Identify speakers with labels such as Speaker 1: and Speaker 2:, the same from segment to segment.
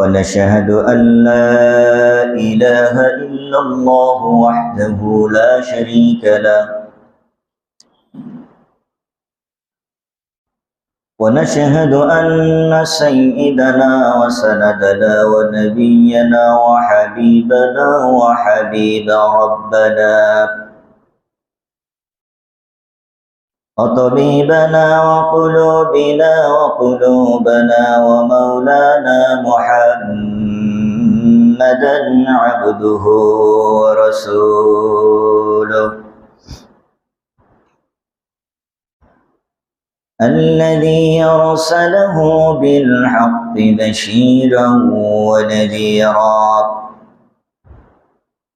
Speaker 1: ونشهد أن لا إله إلا الله وحده لا شريك له. ونشهد أن سيدنا وسندنا ونبينا وحبيبنا وحبيب ربنا وطبيبنا وقلوبنا وقلوبنا ومولانا محمدا عبده ورسوله. الذي أرسله بالحق بشيرا ونذيرا.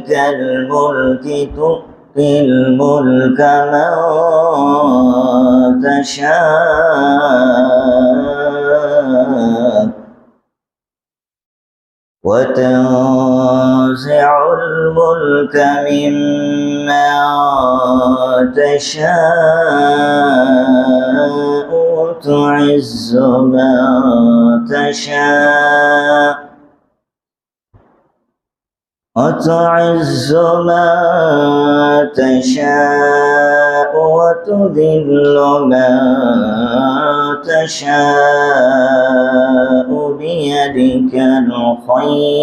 Speaker 1: مالك الملك تؤتي الملك من تشاء. وتنزع الملك مما تشاء وتعز من تشاء. وتعز ما تشاء وتذل ما تشاء بيدك الخير.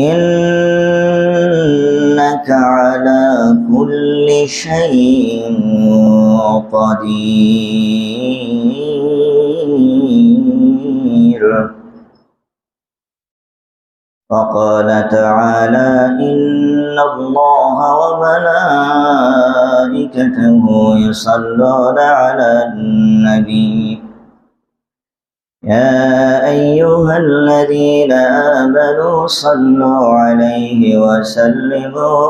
Speaker 1: إنك على كل شيء قدير. وقال تعالى إن الله وملائكته يصلون على النبي. يا أيها الذين آمنوا صلوا عليه وسلموا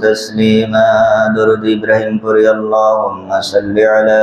Speaker 1: تسليما. درد إبراهيم قري اللهم صل على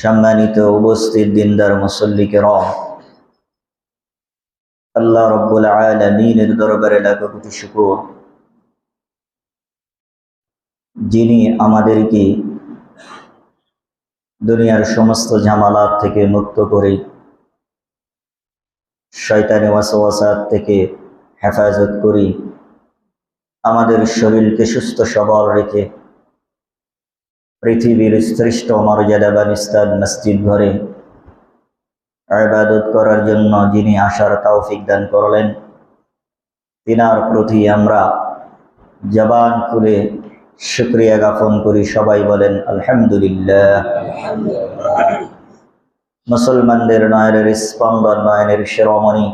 Speaker 1: সম্মানিত উপস্থিত দিনদার মুসল্লিকে রম আল্লাহ রব্বুল আলমিনের দরবারে লাখো শুকুর। যিনি আমাদেরকে দুনিয়ার সমস্ত ঝামালাত থেকে মুক্ত করে, শয়তানি ওয়াসওয়াসাত থেকে হেফাজত করি, আমাদের শরীরকে সুস্থ সবল রেখে পৃথিবীর শ্রেষ্ঠ মর্যাদাবান ইস্তাদ মসজিদ ঘরে ইবাদত করার জন্য যিনি আসার তৌফিক দান করলেন, তিনার প্রতি আমরা জবান খুলে শুক্রিয়া জ্ঞাপন করি। সবাই বলেন, আলহামদুলিল্লাহ। মুসলমানদের নয়নের স্পন্দন, নয়নের শিরোমণি,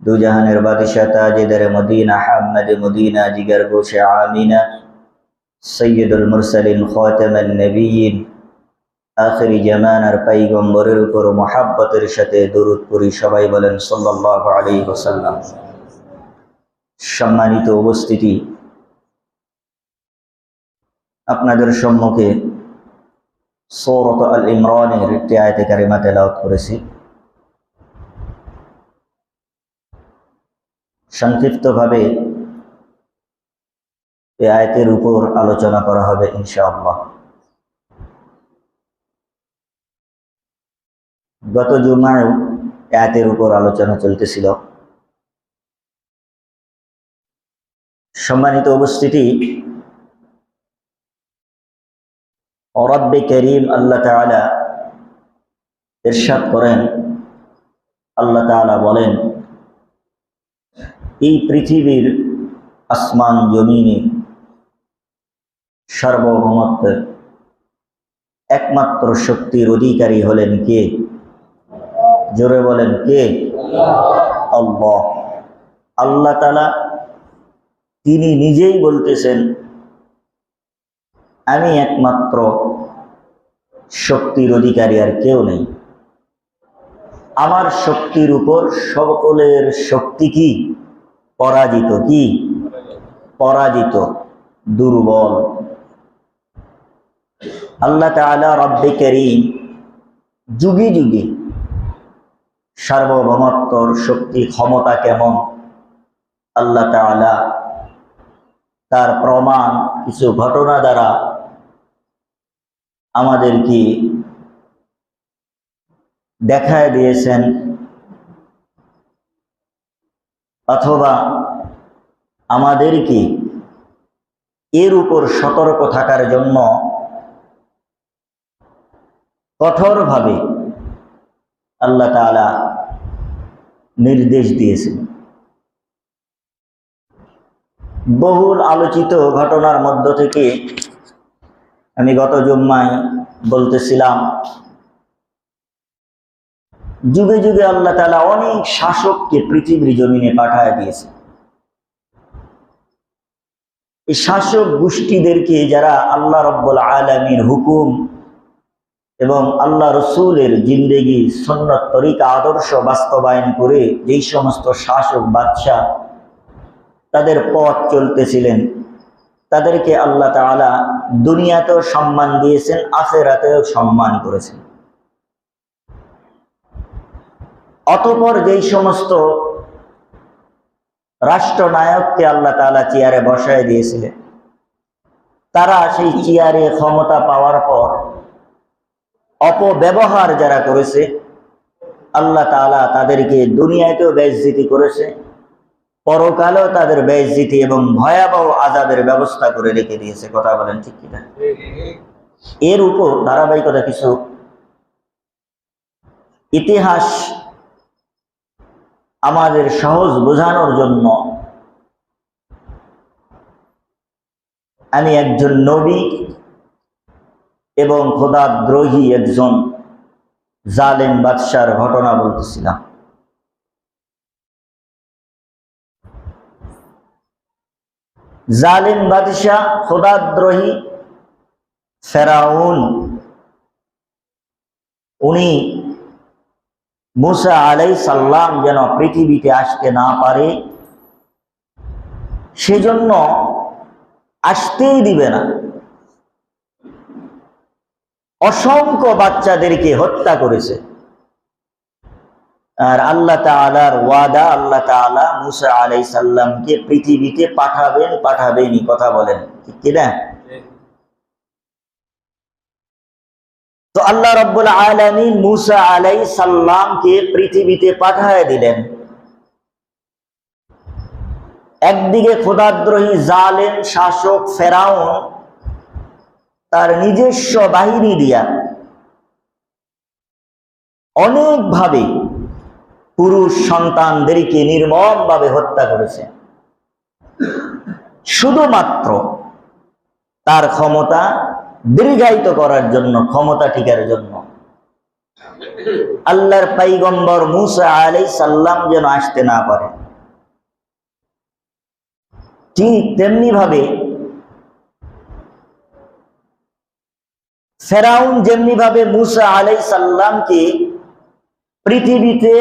Speaker 1: দুজাহানের বাদিশা তাজেদার মদিনা, হাম্মদ মদিনা, জিগার গোশে আমিনা সৈয়দুল মুরসালিন, খতামান নবীন। আখরি জামানার পাইগম্বরের উপর মহাব্বতের সাথে দরুদ সবাই বলেন, সাল্লাল্লাহু আলাইহি ওয়াসাল্লাম। সম্মানিত উপস্থিতি, আপনাদের সম্মুখে সৌরত আল ইমরানের একটি আয়তে কারিমা তেলাওয়াত করেছি। সংক্ষিপ্তভাবে এই আয়তের উপর আলোচনা করা হবে ইনশাআল্লাহ। গত জুমায়ও আয়াতের উপর আলোচনা চলতেছিল। সম্মানিত উপস্থিতি রব্বে করিম আল্লাহ তাআলা ইরশাদ করেন। আল্লাহ তাআলা বলেন, এই পৃথিবীর আসমান জমিনে সার্বভৌমত্বের একমাত্র শক্তির অধিকারী হলেন কে? জোরে বলেন কে? আল্লাহ। আল্লাহ তালা তিনি নিজেই বলতেছেন, আমি একমাত্র শক্তির অধিকারী আর কেউ নেই। আমার শক্তির উপর সকলের শক্তি কি? পরাজিত কি? পরাজিত, দুর্বল আল্লাহ তাআলা রব্বে করিম যুগে যুগে সার্বভৌমত্বর শক্তি, ক্ষমতা কেমন? আল্লাহ তাআলা তার প্রমাণ, কিছু ঘটনা দ্বারা আমাদেরকে দেখায় দিয়েছেন। অথবা আমাদেরকে এর উপর সতর্ক থাকার জন্য কঠোরভাবে আল্লাহ তাআলা নির্দেশ দিয়েছেন। বহুল আলোচিত ঘটনার মধ্য থেকে আমি গত জুম্মায় বলতেছিলাম, যুগে যুগে আল্লাহ তাআলা অনেক শাসককে পৃথিবীর জমিনে পাঠায় দিয়েছে এই শাসক গোষ্ঠীদেরকে যারা আল্লাহ রব্বুল আলমীর হুকুম এবং আল্লাহ রসুলের জিন্দেগি সন্ন্যত তরিকা, আদর্শ বাস্তবায়ন করে যেই সমস্ত শাসক বাদশাহ তাদের পথ চলতেছিলেন, তাদেরকে আল্লাহ তাআলা দুনিয়াতেও সম্মান দিয়েছেন, আখেরাতেও সম্মান করেছেন। অতপর যেই সমস্ত রাষ্ট্রনায়ককে আল্লাহ তাআলা চেয়ারে বসায় দিয়েছিলেন, তারা সেই চেয়ারে ক্ষমতা পাওয়ার পর অপব্যবহার যারা করেছে, আল্লাহ তাআলা তাদেরকে দুনিয়াতেও বেজ্জিতি করেছে, পরকালেও তাদের বেজ্জিতি এবং ভয়াবহ আজাদের ব্যবস্থা করে রেখে দিয়েছে। কথা বলেন ঠিক কিনা? এর উপর ধারাবাহিকতা কিছু ইতিহাস আমাদের সহজ বোঝানোর জন্য আমি একজন নবী এবং খোদাদ্রোহী একজন জালেম বাদশার ঘটনা বলতেছিলাম। জালিম বাদশাহ খোদাদ্রোহী ফেরাউন, উনি মুসা আলাই সাল্লাম যেন পৃথিবীতে আসতে না পারে, সেজন্য আসতেই দিবে না। অসংখ্য বাচ্চাদেরকে হত্যা করেছে। আর আল্লাহ তালার ওয়াদা, আল্লাহ তালা মুসা আলাই সাল্লামকে পৃথিবীতে পাঠাবেন পাঠাবেনই কথা বলেন। ঠিক কিনা তো আল্লাহ রব্বুল আলমিন মুসা আলাই সাল্লামকে পৃথিবীতে পাঠায় দিলেন। একদিকে খোদাদ্রোহী জালেম, শাসক, ফেরাউন তার নিজস্ব বাহিনী দিয়া। অনেকভাবে পুরুষ সন্তানদেরকে নির্মমভাবে হত্যা করেছে। শুধুমাত্র তার ক্ষমতা দীর্ঘায়িত করার জন্য, ক্ষমতা টিকার জন্য। আল্লাহর পাইগম্বর মুসা আলাই সাল্লাম যেন আসতে না পারে। ঠিক তেমনি ভাবে ফেরাউন যেমনি ভাবে মুসা আলাই সাল্লামকে পৃথিবীতে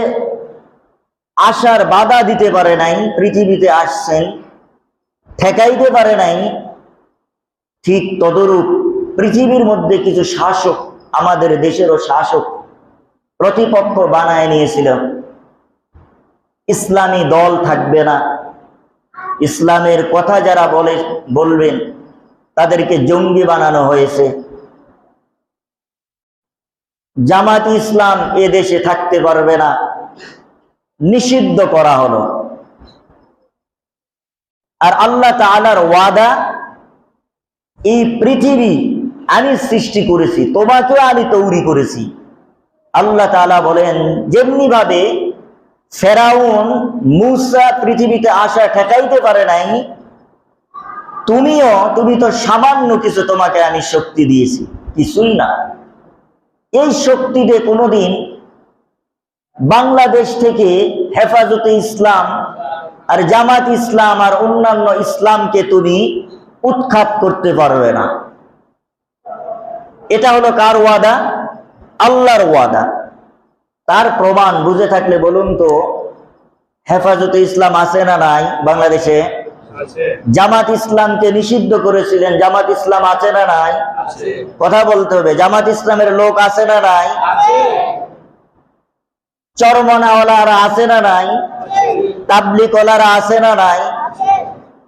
Speaker 1: আসার বাধা দিতে পারে নাই, পৃথিবীতে আসছেন, ঠেকাইতে পারে নাই, ঠিক তদরূপ পৃথিবীর মধ্যে কিছু শাসক আমাদের দেশেরও শাসক প্রতিপক্ষ বানায় নিয়েছিল। ইসলামী দল থাকবে না। ইসলামের কথা যারা বলে, বলবেন, তাদেরকে জঙ্গি বানানো হয়েছে। জামাত ইসলাম এ দেশে থাকতে পারবে না। নিষিদ্ধ করা হলো। আর আল্লাহ তাআলার ওয়াদা, এই পৃথিবী আমি সৃষ্টি করেছি, তোমাকেও আমি তৈরি করেছি। আল্লাহ তাআলা বলেন যেমনি ভাবে ফেরাউন মুসা পৃথিবীতে আসা ঠেকাইতে পারে নাই, তুমিও, তুমি তো সামান্য কিছু তোমাকে আমি শক্তি দিয়েছি। কিছুই না। এই শক্তিতে কোনোদিন বাংলাদেশ থেকে হেফাজতে ইসলাম আর জামাত ইসলাম আর অন্যান্য ইসলামকে তুমি উৎখাত করতে পারবে না। এটা হলো কার ওয়াদা? আল্লাহর ওয়াদা। তার প্রমাণ বুঝে থাকলে বলুন তো হেফাজতে ইসলাম আছে না নাই বাংলাদেশে? জামাত ইসলামকে নিষিদ্ধ করেছিলেন জামাত ইসলাম আছে না নাই? কথা বলতে হবে জামাত ইসলামের লোক আছে না নাই? চরমনাওয়ালারা আছে না নাই? তাবলিকওয়ালারা আছে না নাই?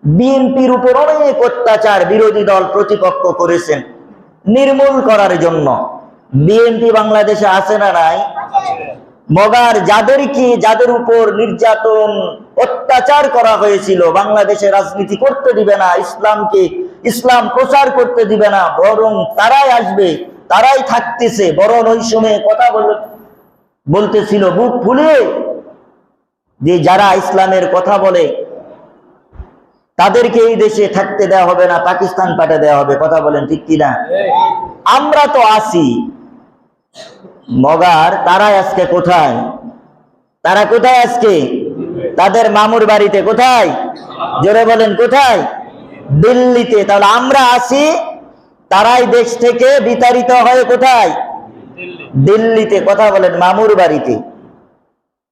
Speaker 1: বিএনপির উপর অনেক অত্যাচার বিরোধী দল প্রতিপক্ষ করেছেন নির্মূল করার জন্য। বিএনপি বাংলাদেশে আছে না নাই? মগার যাদেরকে যাদের উপর নির্যাতন অত্যাচার করা হয়েছিল বাংলাদেশে রাজনীতি করতে দিবে না ইসলামকে ইসলাম প্রচার করতে দিবে না, বরং তারাই আসবে, তারাই থাকতেছে। বরং ওই সময়ে কথা বল বলতেছিল, বুক ফুলে। যে যারা ইসলামের কথা বলে, তাদেরকে এই দেশে থাকতে দেওয়া হবে না, পাকিস্তান পাঠে দেওয়া হবে। কথা বলেন ঠিক কিনা? আমরা তো আসি মগার, তারাই আজকে কোথায়? তারা কোথায় আজকে? তাদের মামুর বাড়িতে কোথায়? জোরে বলেন, কোথায়? দিল্লিতে তাহলে আমরা আছি তারাই দেশ থেকে বিতাড়িত হয়ে কোথায়? দিল্লিতে কথা বলেন মামুর বাড়িতে।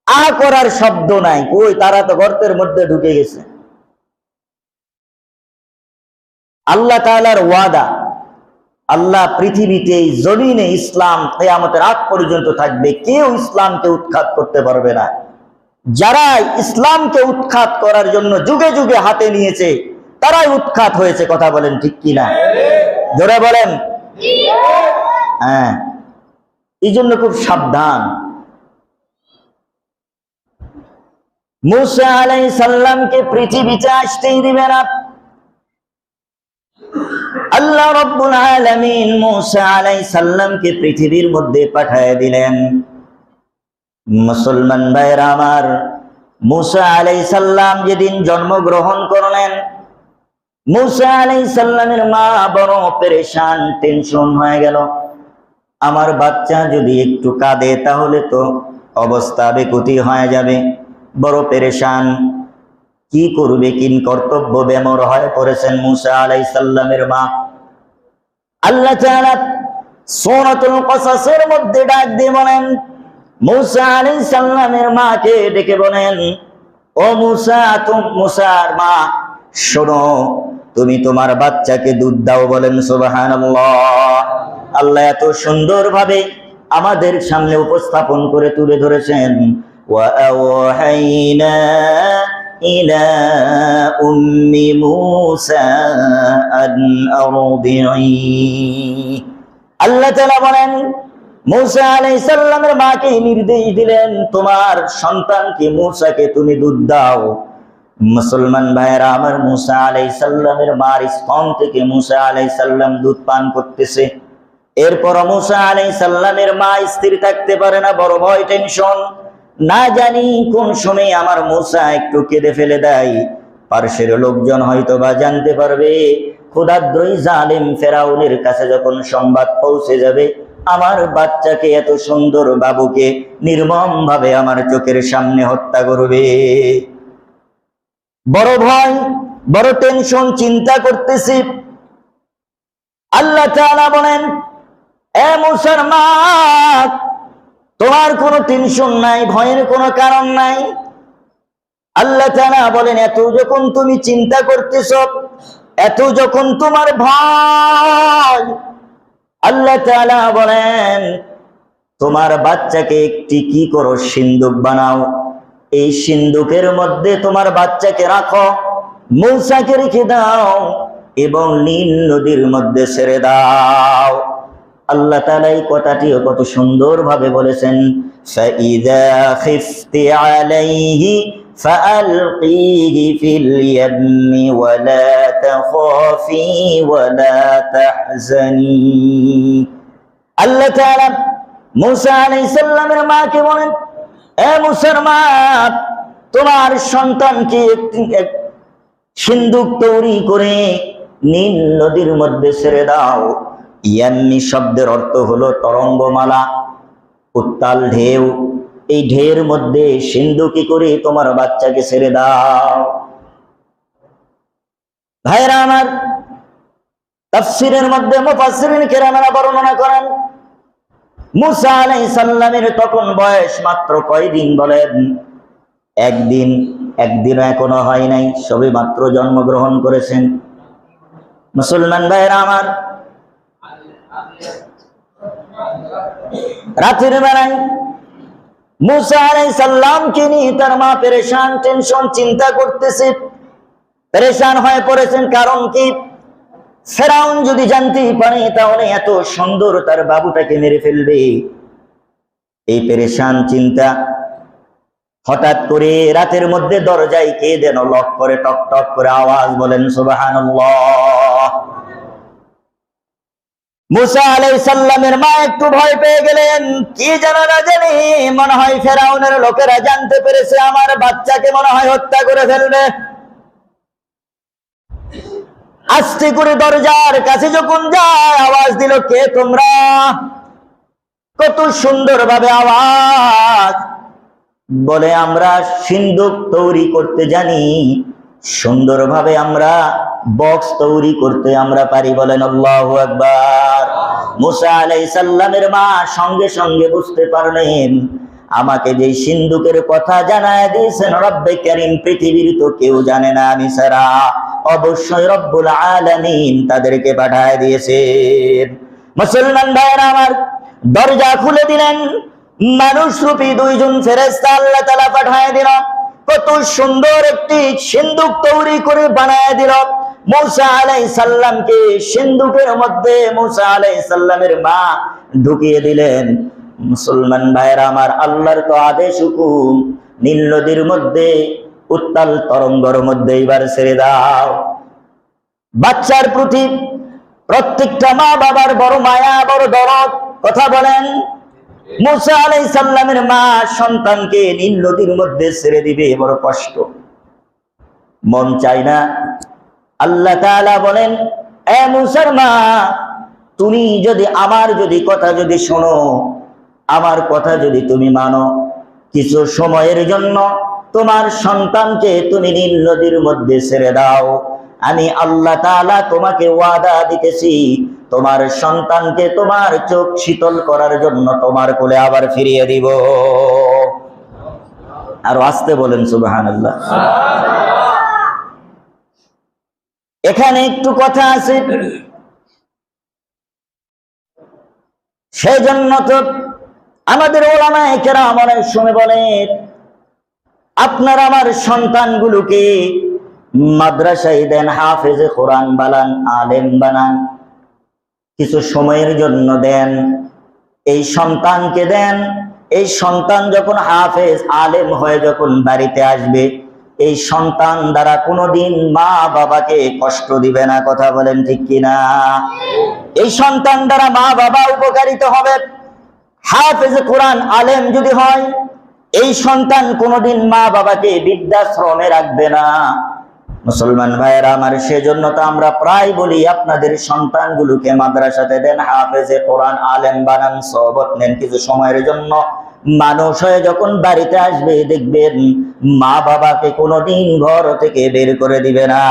Speaker 1: আ করার শব্দ নাই। কই তারা তো গর্তের মধ্যে ঢুকে গেছে। আল্লাহ তাআলার ওয়াদা আল্লাহ পৃথিবীতে এই জমিনে ইসলাম কেয়ামতের আগ পর্যন্ত থাকবে। কেউ ইসলামকে উৎখাত করতে পারবে না। যারা ইসলামকে উৎখাত করার জন্য যুগে যুগে হাতে নিয়েছে তারাই উৎখাত হয়েছে, কথা বলেন ঠিক কিনা? জোরে বলেন। হ্যাঁ। এই জন্য খুব সাবধান। মুসা আলাই সাল্লামকে পৃথিবীতে আসতেই দিবে না। আল্লাহ রব্বুল মুসা আলাইহিস সালামকে পৃথিবীর মধ্যে পাঠিয়ে দিলেন। মুসলমান ভাইরা আমার, মুসা আলাইহিস সালাম যেদিন জন্মগ্রহণ করলেন মুসা আলাইহিস সালামের মা বড় পেরেশান টেনশন হয়ে গেল। আমার বাচ্চা যদি একটু কাঁদে, তাহলে তো অবস্থা বেকুতি হয়ে যাবে। বড় পেরেশান, কি করবে, কিন কর্তব্য বেমর হয়ে পড়েছেন মুসা আলাই সাল্লামের মা। আল্লাহ সূরাতুল কসাসের মধ্যে ডাক দিয়ে বলেন, মুসা আলাই সাল্লামের মাকে ডেকে বলেন, ও মুসা, তুম মুসার মা, শোনো তুমি তোমার বাচ্চাকে দুধ দাও বলেন সুবহানাল্লাহ আল্লাহ এত সুন্দরভাবে আমাদের সামনে উপস্থাপন করে তুলে ধরেছেন وأوحينا إلى أم موسى أن أرضعيه আল্লাহ তাআলা বলেন মুসা আলাইহিস সালামের মাকে নির্দেশ দিলেন তোমার সন্তানকে মুসাকে তুমি দুধ দাও মুসলমান ভাইয়েরা, আমার মুসা আলাইহিস সালামের মার স্তন থেকে মুসা আলাইহিস সালাম দুধ পান করতেছে। এরপর মুসা আলাইহিস সালামের মা স্থির থাকতে পারে না, বড় ভয়, টেনশন। না জানি কোন সময় আমার মুসা একটু কেঁদে ফেলে দেয়। পার্শ্বের লোকজন হয়তো বা জানতে পারবে ক্ষুদাদ্রই জালেম ফেরাউনের কাছে যখন সংবাদ পৌঁছে যাবে, আমার বাচ্চাকে এত সুন্দর বাবুকে নির্মম ভাবে আমার চোখের সামনে হত্যা করবে। বড় ভয়, বড় টেনশন চিন্তা করতেছি। আল্লাহ তাআলা বলেন, এ মুসলমান, তোমার কোনো টেনশন নাই, ভয়ের কোনো কারণ নাই। আল্লাহ তাআলা বলেন, এত যখন তুমি চিন্তা করতেছ, এত যখন তোমার ভয়, আল্লাহ তাআলা বলেন, তোমার বাচ্চাকে একটি কি করো, সিন্দুক বানাও। এই সিন্দুকের মধ্যে তোমার বাচ্চাকে রাখো মৌসাকে রেখে দাও এবং নীল নদীর মধ্যে ছেড়ে দাও আল্লাহ তাআলা এই কথাটিও কত সুন্দর ভাবে বলেছেন فَإِذَا خِفْتِ عَلَيْهِ فَأَلْقِيهِ فِي الْيَمِّ وَلَا تَخَافِي وَلَا تَحْزَنِي আল্লাহ তাআলা মুসা আলাইহিস সালামের মাকে বলেন এ মুসার মা তোমার সন্তানকে সিন্দুক তৈরি করে নীল নদীর মধ্যে ছেড়ে দাও। ইয়ান্নি শব্দের অর্থ হলো তরঙ্গমালা, উত্তাল ঢেউ। এই ঢেউর মধ্যে সিন্ধুকি করে তোমার বাচ্চাকে ছেড়ে দাও। ভাইরা আমার, তাফসিরের মধ্যে মুফাসসিরিন কেরামেরা বর্ণনা করেন মুসা আলাইহিস সালামের তখন বয়স মাত্র কয়দিন বলেন? একদিন, একদিনও এখনও হয় নাই, সবে মাত্র জন্মগ্রহণ করেছেন। মুসলমান ভাইরা আমার, রাতের বেলায় মুসা আলাই সাল্লামকে নিয়ে তার মা পেরেশান, টেনশন, চিন্তা করতেছে। পেরেশান হয়ে পড়েছেন কারণ কি? ফেরাউন যদি জানতেই পারে, তাহলে এত সুন্দর তার বাবুটাকে মেরে ফেলবে। এই পেরেশান চিন্তা। হঠাৎ করে রাতের মধ্যে দরজায় কে যেন লক করে, টক টক করে আওয়াজ বলেন, সুবহানাল্লাহ। মুসা আলাইহিস সালামের মা একটু ভয় পেয়ে গেলেন। কি জানা না জানি, মনে হয় ফেরাউনের লোকেরা জানতে পেরেছে, আমার বাচ্চাকে মনে হয় হত্যা করে ফেলবে। আস্তে করে দরজার কাছে যখন যায়, আওয়াজ দিল, কে তোমরা? কত সুন্দর ভাবে আওয়াজ। বলে, আমরা সিন্ধুক তৈরি করতে জানি, সুন্দরভাবে আমরা বক্স তৈরি করতে আমরা পারি। বলেন, আল্লাহু আকবার। মুসা আলাইহিস সালামের মা সঙ্গে সঙ্গে বুঝতে পারলেন, আমাকে যে সিন্ধুকের কথা জানায় দিয়েছেন রব্বে করিম, পৃথিবীর তো কেউ জানে না, আমি ছাড়া অবশ্যই রব্বুল আলামিন তাদেরকে পাঠায় দিয়েছেন মুসলমান ভাইরা আমার, দরজা খুলে দিলেন, মানুষ রূপী দুইজন ফেরেস্তা আল্লাহ তালা পাঠায় দিল, কত সুন্দর একটি সিন্ধুক তৈরি করে বানায় দিল। মৌসা আলাই সাল্লামকে সিন্ধুকের মধ্যে মৌসা আলাই সাল্লামের মা ঢুকিয়ে দিলেন। মুসলমান ভাইয়েরা আমার, আল্লাহর তো আদেশ হুকুম, নীল নদীর মধ্যে উত্তাল তরঙ্গর মধ্যে এবার ছেড়ে দাও। বাচ্চার প্রতি প্রত্যেকটা মা বাবার বড় মায়া, বড় দরদ, কথা বলেন। মুসা আলাই সাল্লামের মা সন্তানকে নীল নদীর মধ্যে ছেড়ে দিবে বড় কষ্ট। মন চাই না। আল্লাহ তাআলা বলেন, এ মুসার মা, তুমি যদি আমার যদি কথা যদি শোনো, আমার কথা যদি তুমি মানো, কিছু সময়ের জন্য তোমার সন্তানকে তুমি নীল নদীর মধ্যে ছেড়ে দাও। আমি আল্লাহ তাআলা তোমাকে ওয়াদা দিতেছি, তোমার সন্তানকে তোমার চোখ শীতল করার জন্য তোমার কোলে আবার ফিরিয়ে দিব। আর আসতে বলেন, সুবহানাল্লাহ। এখানে একটু কথা আছে। সেই জন্য তো আমাদের ওলামায়ে কেরাম অনেক সময় বলে আপনার আমার সন্তানগুলোকে মাদ্রাসায় দেন, হাফেজে কোরআন বানান, আলেম বানান, কিছু সময়ের জন্য দেন, এই সন্তানকে দেন, এই সন্তান যখন হাফেজ, আলেম হয়ে যখন বাড়িতে আসবে, এই সন্তান দ্বারা কোনোদিন মা বাবাকে কষ্ট দিবে না, কথা বলেন ঠিক কিনা? এই সন্তান দ্বারা মা বাবা উপকারিত হবে। হাফেজ কোরআন আলেম যদি হয় এই সন্তান কোনোদিন মা বাবাকে বৃদ্ধাশ্রমে রাখবে না। মুসলমান ভাইয়েরা, আমার সেজন্য তো আমরা প্রায় বলি, আপনাদের সন্তানগুলোকে মাদ্রাসাতে দেন, হাফেজে কোরআন আলেম বানান সহবত নেন কিছু সময়ের জন্য। মানুষ হয়ে যখন বাড়িতে আসবে, দেখবেন মা বাবাকে কোনোদিন ঘর থেকে বের করে দিবে না।